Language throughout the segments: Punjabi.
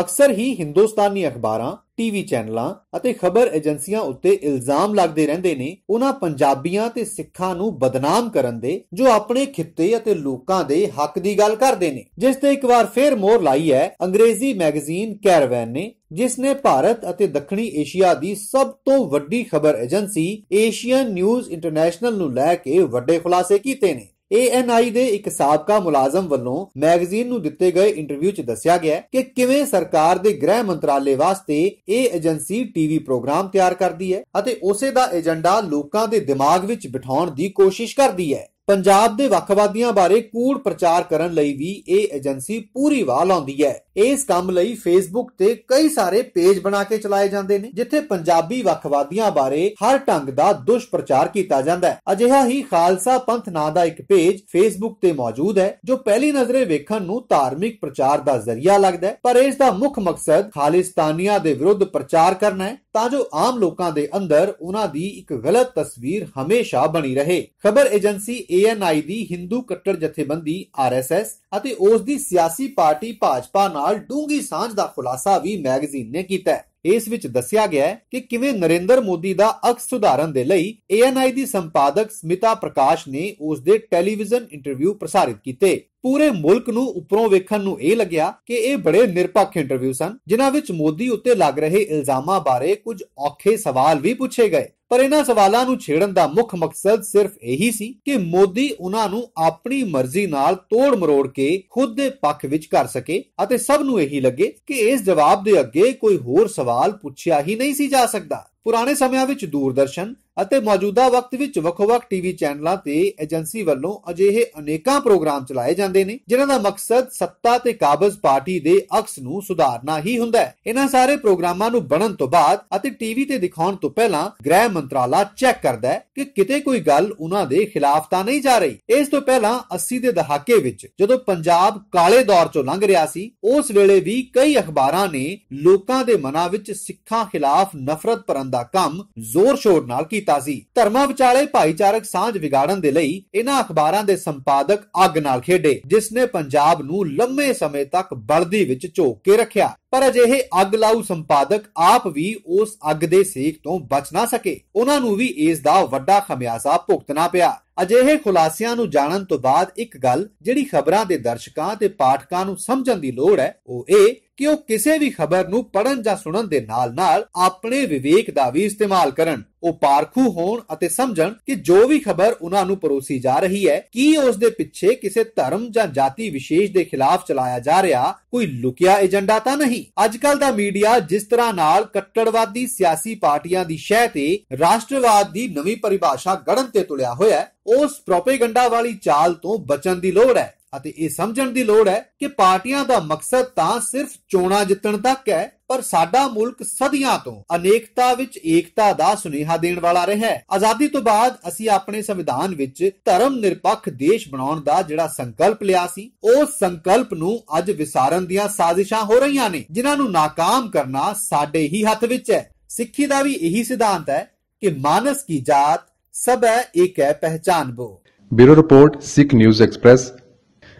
ਅਕਸਰ ਹੀ ਹਿੰਦੁਸਤਾਨੀ ਅਖਬਾਰਾਂ, ਟੀਵੀ ਚੈਨਲਾਂ ਅਤੇ ਖਬਰ ਏਜੰਸੀਆਂ ਉੱਤੇ ਇਲਜ਼ਾਮ ਲੱਗਦੇ ਰਹਿੰਦੇ ਨੇ ਉਹਨਾਂ ਪੰਜਾਬੀਆਂ ਤੇ ਸਿੱਖਾਂ ਨੂੰ ਬਦਨਾਮ ਕਰਨ ਦੇ, ਜੋ ਆਪਣੇ ਖਿੱਤੇ ਅਤੇ ਲੋਕਾਂ ਦੇ ਹੱਕ ਦੀ ਗੱਲ ਕਰਦੇ ਨੇ। ਜਿਸ ਤੇ ਇੱਕ ਵਾਰ ਫੇਰ ਮੋਹਰ ਲਾਈ ਹੈ ਅੰਗਰੇਜ਼ੀ ਮੈਗਜ਼ੀਨ ਕੈਰਵੈਨ ਨੇ, ਜਿਸ ਨੇ ਭਾਰਤ ਅਤੇ ਦੱਖਣੀ ਏਸ਼ੀਆ ਦੀ ਸਭ ਤੋਂ ਵੱਡੀ ਖਬਰ ਏਜੰਸੀ ਏਸ਼ੀਅਨ ਨਿਊਜ਼ ਇੰਟਰਨੈਸ਼ਨਲ ਨੂੰ ਲੈ ਕੇ ਵੱਡੇ ਖੁਲਾਸੇ ਕੀਤੇ ਨੇ। ANI ਦੇ ਇੱਕ ਸਾਬਕਾ ਮੁਲਾਜ਼ਮ ਵੱਲੋਂ ਮੈਗਜ਼ੀਨ ਨੂੰ ਦਿੱਤੇ ਗਏ ਇੰਟਰਵਿਊ 'ਚ ਦੱਸਿਆ ਗਿਆ ਕਿ ਕਿਵੇਂ ਸਰਕਾਰ ਦੇ ਗ੍ਰਹਿ ਮੰਤਰਾਲੇ ਵਾਸਤੇ ਇਹ ਏਜੰਸੀ ਟੀਵੀ ਪ੍ਰੋਗਰਾਮ ਤਿਆਰ ਕਰਦੀ ਹੈ ਅਤੇ ਉਸੇ ਦਾ ਏਜੰਡਾ ਲੋਕਾਂ ਦੇ ਦਿਮਾਗ ਵਿੱਚ ਬਿਠਾਉਣ ਦੀ ਕੋਸ਼ਿਸ਼ ਕਰਦੀ ਹੈ। ਪੰਜਾਬ ਦੇ ਵੱਖਵਾਦੀਆਂ ਬਾਰੇ ਕੂੜ ਪ੍ਰਚਾਰ ਕਰਨ ਲਈ ਵੀ ਇਹ ਏਜੰਸੀ ਪੂਰੀ ਵਾਹ ਲਾਉਂਦੀ ਹੈ। ਇਸ ਕੰਮ ਲਈ ਫੇਸਬੁੱਕ ਤੇ ਕਈ ਸਾਰੇ ਪੇਜ ਬਣਾ ਕੇ ਚਲਾਏ ਜਾਂਦੇ ਨੇ, ਜਿੱਥੇ ਪੰਜਾਬੀ ਵੱਖਵਾਦੀਆਂ ਬਾਰੇ ਹਰ ਢੰਗ ਦਾ ਦੁਸ਼ਪ੍ਰਚਾਰ ਕੀਤਾ ਜਾਂਦਾ ਹੈ। ਅਜਿਹਾ ਹੀ ਖਾਲਸਾ ਪੰਥ ਨਾਂ ਦਾ ਇੱਕ ਪੇਜ ਫੇਸਬੁੱਕ ਤੇ ਮੌਜੂਦ ਹੈ, ਜੋ ਪਹਿਲੀ ਨਜ਼ਰੇ ਵੇਖਣ ਨੂੰ ਧਾਰਮਿਕ ਪ੍ਰਚਾਰ ਦਾ ਜ਼ਰੀਆ ਲੱਗਦਾ ਹੈ, ਪਰ ਇਸ ਦਾ ਮੁੱਖ ਮਕਸਦ ਖਾਲਿਸਤਾਨੀਆਂ ਦੇ ਵਿਰੁੱਧ ਪ੍ਰਚਾਰ ਕਰਨਾ ਹੈ, ਤਾਂ ਜੋ ਆਮ ਲੋਕਾਂ ਦੇ ਅੰਦਰ ਉਹਨਾਂ ਦੀ ਇੱਕ ਗਲਤ ਤਸਵੀਰ ਹਮੇਸ਼ਾ ਬਣੀ ਰਹੇ। ਖਬਰ ਏਜੰਸੀ ANI ਦੀ ਹਿੰਦੂ ਕੱਟੜ ਜਥੇਬੰਦੀ RSS ਅਤੇ ਉਸ ਦੀ ਸਿਆਸੀ ਪਾਰਟੀ ਭਾਜਪਾ ਨਾਲ ਡੂੰਗੀ ਸਾਂਝ ਦਾ ਖੁਲਾਸਾ ਵੀ ਮੈਗਜ਼ੀਨ ਨੇ ਕੀਤਾ ਹੈ। ਇਸ ਵਿੱਚ ਦੱਸਿਆ ਗਿਆ ਹੈ ਕਿ ਕਿਵੇਂ ਨਰਿੰਦਰ ਮੋਦੀ ਦਾ ਅਕਸ ਸੁਧਾਰਨ ਦੇ ਲਈ ANI ਦੀ ਸੰਪਾਦਕ ਸਮਿਤਾ ਪ੍ਰਕਾਸ਼ ਨੇ ਉਸ ਦੇ ਟੈਲੀਵਿਜ਼ਨ ਇੰਟਰਵਿਊ ਪ੍ਰਸਾਰਿਤ ਕੀਤੇ। ਪੂਰੇ ਮੁਲਕ ਨੂੰ ਉੱਪਰੋਂ ਵੇਖਣ ਨੂੰ ਇਹ ਲੱਗਿਆ ਕਿ ਇਹ ਬੜੇ ਨਿਰਪੱਖ ਇੰਟਰਵਿਊ ਸਨ, ਜਿਨ੍ਹਾਂ ਵਿੱਚ ਮੋਦੀ ਉੱਤੇ ਲੱਗ ਰਹੇ ਇਲਜ਼ਾਮਾਂ ਬਾਰੇ ਕੁਝ ਔਖੇ ਸਵਾਲ ਵੀ ਪੁੱਛੇ ਗਏ। ਪਰ ਇਹਨਾਂ ਸਵਾਲਾਂ ਨੂੰ ਛੇੜਨ ਦਾ ਮੁੱਖ ਮਕਸਦ ਸਿਰਫ ਇਹੀ ਸੀ ਕਿ ਮੋਦੀ ਉਹਨਾਂ ਨੂੰ ਆਪਣੀ ਮਰਜ਼ੀ ਨਾਲ ਤੋੜ ਮਰੋੜ ਕੇ ਖੁਦ ਦੇ ਪੱਖ ਵਿੱਚ ਕਰ ਸਕੇ ਅਤੇ ਸਭ ਨੂੰ ਇਹੀ ਲੱਗੇ ਕਿ ਇਸ ਜਵਾਬ ਦੇ ਅੱਗੇ ਕੋਈ ਹੋਰ ਸਵਾਲ ਪੁੱਛਿਆ ਹੀ ਨਹੀਂ ਸੀ ਜਾ ਸਕਦਾ। ਪੁਰਾਣੇ ਸਮਿਆਂ ਵਿੱਚ ਦੂਰਦਰਸ਼ਨ ਅਤੇ ਮੌਜੂਦਾ ਵਕਤ ਵਿੱਚ ਵੱਖ-ਵੱਖ ਟੀਵੀ ਚੈਨਲਾਂ ਤੇ ਏਜੰਸੀ ਵੱਲੋਂ ਅਜਿਹੇ ਅਨੇਕਾਂ ਪ੍ਰੋਗਰਾਮ ਚਲਾਏ ਜਾਂਦੇ ਨੇ, ਜਿਨ੍ਹਾਂ ਦਾ ਮਕਸਦ ਸੱਤਾ ਤੇ ਕਾਬਜ਼ ਪਾਰਟੀ ਦੇ ਅਕਸ ਨੂੰ ਸੁਧਾਰਨਾ ਹੀ ਹੁੰਦਾ ਹੈ। ਇਹਨਾਂ ਸਾਰੇ ਪ੍ਰੋਗਰਾਮਾਂ ਨੂੰ ਬਣਨ ਤੋਂ ਬਾਅਦ ਅਤੇ ਟੀਵੀ ਤੇ ਦਿਖਾਉਣ ਤੋਂ ਪਹਿਲਾਂ ਗ੍ਰਹਿ ਮੰਤਰਾਲਾ ਚੈੱਕ ਕਰਦਾ ਹੈ ਕਿ ਕਿਤੇ ਕੋਈ ਗੱਲ ਉਹਨਾਂ ਦੇ ਖਿਲਾਫ ਤਾਂ ਨਹੀਂ ਜਾ ਰਹੀ। ਇਸ ਤੋਂ ਪਹਿਲਾਂ 80 ਦੇ ਦਹਾਕੇ ਵਿੱਚ ਜਦੋਂ ਪੰਜਾਬ ਕਾਲੇ ਦੌਰ ਚੋਂ ਲੰਘ ਰਿਹਾ ਸੀ, ਉਸ ਵੇਲੇ ਵੀ ਕਈ ਅਖਬਾਰਾਂ ਨੇ ਲੋਕਾਂ ਦੇ ਮਨਾਂ ਵਿੱਚ ਸਿੱਖਾਂ ਖਿਲਾਫ ਨਫ਼ਰਤ ਭਰਨ ਦਾ ਕੰਮ ਜ਼ੋਰ-ਸ਼ੋਰ ਨਾਲ ਕੀਤਾ ਸੀ। ਧਰਮਾਂ ਵਿਚਾਲੇ ਭਾਈਚਾਰਕ ਸਾਂਝ ਵਿਗਾੜਨ ਦੇ ਲਈ ਇਹਨਾਂ ਅਖਬਾਰਾਂ ਦੇ ਸੰਪਾਦਕ ਅੱਗ ਨਾਲ ਖੇਡੇ, ਜਿਸ ਨੇ ਪੰਜਾਬ ਨੂੰ ਲੰਮੇ ਸਮੇਂ ਤੱਕ ਬਲਦੀ ਵਿੱਚ ਝੋਕ ਕੇ ਰੱਖਿਆ। ਪਰ ਅਜਿਹੇ ਅੱਗ ਲਾਊ ਸੰਪਾਦਕ ਆਪ ਵੀ ਉਸ ਅੱਗ ਦੇ ਸੇਕ ਤੋਂ ਬਚ ਨਾ ਸਕੇ। ਉਹਨਾਂ ਨੂੰ ਵੀ ਇਸ ਦਾ ਵੱਡਾ ਖਮਿਆਜ਼ਾ ਭੁਗਤਣਾ ਪਿਆ। ਅਜਿਹੇ ਖੁਲਾਸਿਆਂ ਨੂੰ ਜਾਣਨ ਤੋਂ ਬਾਅਦ ਇੱਕ ਗੱਲ ਜਿਹੜੀ ਖਬਰਾਂ ਦੇ ਦਰਸ਼ਕਾਂ ਤੇ ਪਾਠਕਾਂ ਨੂੰ ਸਮਝਣ ਦੀ ਲੋੜ ਹੈ, ਉਹ ਇਹ ਕਿ ਉਹ ਕਿਸੇ ਵੀ ਖਬਰ ਨੂੰ ਪੜਨ ਜਾਂ ਸੁਣਨ ਦੇ ਨਾਲ-ਨਾਲ ਆਪਣੇ ਵਿਵੇਕ ਦਾ ਵੀ ਇਸਤੇਮਾਲ ਕਰਨ। ਉਹ ਪਾਰਖੂ ਹੋਣ ਅਤੇ ਸਮਝਣ ਕਿ ਜੋ ਵੀ ਖਬਰ ਉਹਨਾਂ ਨੂੰ ਪਰੋਸੀ ਜਾ ਰਹੀ ਹੈ, ਕੀ ਉਸ ਦੇ ਪਿੱਛੇ ਕਿਸੇ ਧਰਮ ਜਾਂ ਜਾਤੀ ਵਿਸ਼ੇਸ਼ ਦੇ ਖਿਲਾਫ ਚਲਾਇਆ ਜਾ ਰਿਹਾ, ਕੋਈ ਲੁਕਿਆ ਏਜੰਡਾ ਤਾਂ ਨਹੀਂ? ਅੱਜਕੱਲ ਦਾ ਮੀਡੀਆ ਜਿਸ ਤਰ੍ਹਾਂ ਨਾਲ ਕੱਟੜਵਾਦੀ ਸਿਆਸੀ ਪਾਰਟੀਆਂ ਦੀ ਸ਼ਹਿ ਤੇ ਰਾਸ਼ਟਰਵਾਦ ਦੀ ਨਵੀਂ ਪਰਿਭਾਸ਼ਾ ਗੜਨ ਤੇ ਤੁਲਿਆ ਹੋਇਆ ਹੈ, ਉਸ ਪ੍ਰੋਪੇਗੈਂਡਾ ਵਾਲੀ ਚਾਲ ਤੋਂ ਬਚਣ ਦੀ ਲੋੜ ਹੈ। ਅਤੇ ਇਹ ਸਮਝਣ ਦੀ ਲੋੜ ਹੈ ਕਿ ਪਾਰਟੀਆਂ ਦਾ ਮਕਸਦ ਤਾਂ ਸਿਰਫ ਚੋਣਾਂ ਜਿੱਤਣ ਤੱਕ ਹੈ, ਪਰ ਸਾਡਾ ਮੁਲਕ ਸਦੀਆਂ ਤੋਂ ਅਨੇਕਤਾ ਵਿੱਚ ਏਕਤਾ ਦਾ ਸੁਨੇਹਾ ਦੇਣ ਵਾਲਾ ਰਿਹਾ ਹੈ। ਆਜ਼ਾਦੀ ਤੋਂ ਬਾਅਦ ਅਸੀਂ ਆਪਣੇ ਸੰਵਿਧਾਨ ਵਿੱਚ ਧਰਮ ਨਿਰਪੱਖ ਦੇਸ਼ ਬਣਾਉਣ ਦਾ ਜਿਹੜਾ ਸੰਕਲਪ ਲਿਆ ਸੀ, ਉਹ ਸੰਕਲਪ ਨੂੰ ਅੱਜ ਵਿਸਾਰਨ ਦੀਆਂ ਸਾਜ਼ਿਸ਼ਾਂ ਹੋ ਰਹੀਆਂ ਨੇ, ਜਿਨ੍ਹਾਂ ਨੂੰ ناکਾਮ ਕਰਨਾ ਸਾਡੇ ਹੀ ਹੱਥ ਵਿੱਚ ਹੈ। ਸਿੱਖੀ ਦਾ ਵੀ ਇਹੀ ਸਿਧਾਂਤ ਹੈ ਕਿ ਮਾਨਸ ਕੀ ਜਾਤ, ਸਭ ਹੈ ਇੱਕ ਹੈ ਪਹਿਚਾਨ ਬੋ। Bureau report, Sikh news express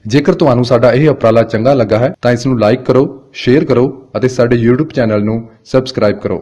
ਜੇਕਰ ਤੁਹਾਨੂੰ ਸਾਡਾ ਇਹ ਉਪਰਾਲਾ ਚੰਗਾ ਲੱਗਾ ਹੈ, ਤਾਂ ਇਸ ਨੂੰ ਲਾਈਕ ਕਰੋ ਸ਼ੇਅਰ ਕਰੋ ਅਤੇ ਸਾਡੇ YouTube ਚੈਨਲ ਨੂੰ ਸਬਸਕ੍ਰਾਈਬ ਕਰੋ।